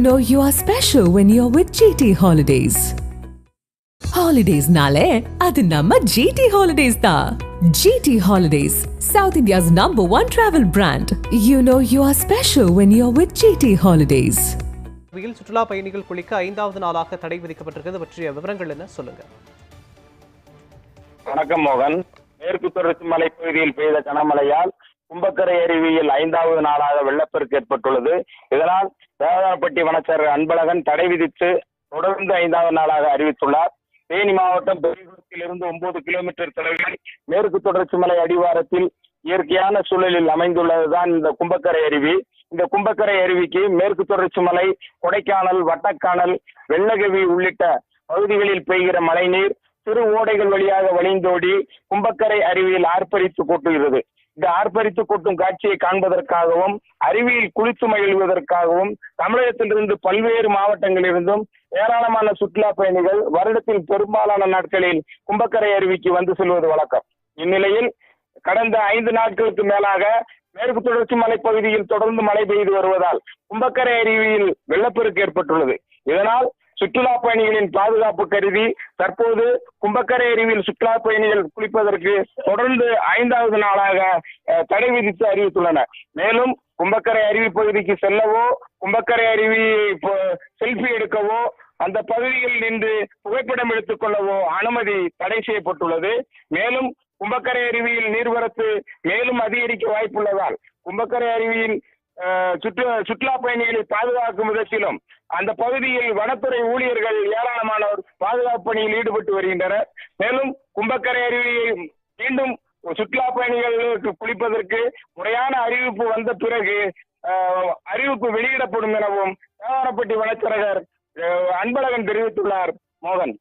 know you are special when you're with GT Holidays. Holidaysனாலே அது நம்ம GT Holidays தான். GT Holidays, South India's number one travel brand. You know you are special when you're with GT Holidays. கோவையில் சுற்றுலா பயணிகள் குளிக்க ஐந்தாவது நாளாக தடை விதிக்கப்பட்டிருக்கிறது பற்றிய விவரங்கள் என்ன சொல்லுங்க வணக்கம் மோகன் மேற்கு தொடர்ச்சி மலை பகுதியில் பெய்த கனமழையால் கும்பக்கரை அருவியில் ஐந்தாவது நாளாக வெள்ளப்பெருக்கு ஏற்பட்டுள்ளது. இதனால் தேவதானப்பட்டி வனச்சர் அன்பழகன் தடை விதித்து தொடர்ந்து ஐந்தாவது நாளாக அறிவித்துள்ளார். தேனி மாவட்டம் பெரியகுளத்திலிருந்து ஒன்பது கிலோமீட்டர் தொலைவில் மேற்கு தொடர்ச்சி மலை அடிவாரத்தில் இயற்கையான சூழலில் அமைந்துள்ளதுதான் இந்த கும்பக்கரை அருவி. இந்த கும்பக்கரை அருவிக்கு மேற்கு தொடர்ச்சி மலை கொடைக்கானல் வட்டக்கானல் வெள்ளகவி உள்ளிட்ட பகுதிகளில் பெய்கிற மழைநீர் சிறு ஓடைகள் வழியாக வழிந்தோடி கும்பக்கரை அருவியில் ஆர்ப்பரித்து கொட்டுகிறது. இந்த ஆர்ப்பரித்து கொட்டும் காட்சியை காண்பதற்காகவும் அறிவியல் குளித்து மகிழ்வதற்காகவும் தமிழகத்திலிருந்து பல்வேறு மாவட்டங்களிலிருந்தும் ஏராளமான சுற்றுலா பயணிகள் வருடத்தில் பெரும்பாலான நாட்களில் கும்பக்கரை அருவிக்கு வந்து செல்வது வழக்கம். இந்நிலையில் கடந்த ஐந்து நாட்களுக்கு மேலாக மேற்கு தொடர்ச்சி மலைப்பகுதியில் தொடர்ந்து மழை பெய்து வருவதால் கும்பக்கரை அருவியில் வெள்ளப்பெருக்கு ஏற்பட்டுள்ளது. இதனால் சுற்றுலா பயணிகளின் பாதுகாப்பு கருதி தற்போது கும்பக்கரை அருவியில் சுற்றுலா பயணிகள் குளிப்பதற்கு தொடர்ந்து ஐந்தாவது நாளாக தடை விதித்து அறிவித்துள்ளனர். மேலும் கும்பக்கரை அருவி பகுதிக்கு செல்லவோ கும்பக்கரை அருவி செல்ஃபி எடுக்கவோ அந்த பகுதியில் நின்று புகைப்படம் எடுத்துக் கொள்ளவோ அனுமதி தடை செய்யப்பட்டுள்ளது. மேலும் கும்பக்கரை அருவியில் நீர்வரத்து மேலும் அதிகரிக்க வாய்ப்புள்ளதால் கும்பக்கரை அருவியில் சுற்று சுற்றுலா பயணிகளை பாதுகாக்கும் விதத்திலும் அந்த பகுதியில் வனத்துறை ஊழியர்கள் ஏராளமானோர் பாதுகாப்பு பணியில் ஈடுபட்டு வருகின்றனர். மேலும் கும்பக்கரை அருவியை மீண்டும் சுற்றுலா பயணிகளுக்கு குளிப்பதற்கு முறையான அறிவிப்பு வந்த பிறகு அறிவிப்பு வெளியிடப்படும் எனவும் தேவாரப்பட்டி வனச்சரகர் அஹ், அன்பழகன் தெரிவித்துள்ளார். மோகன்.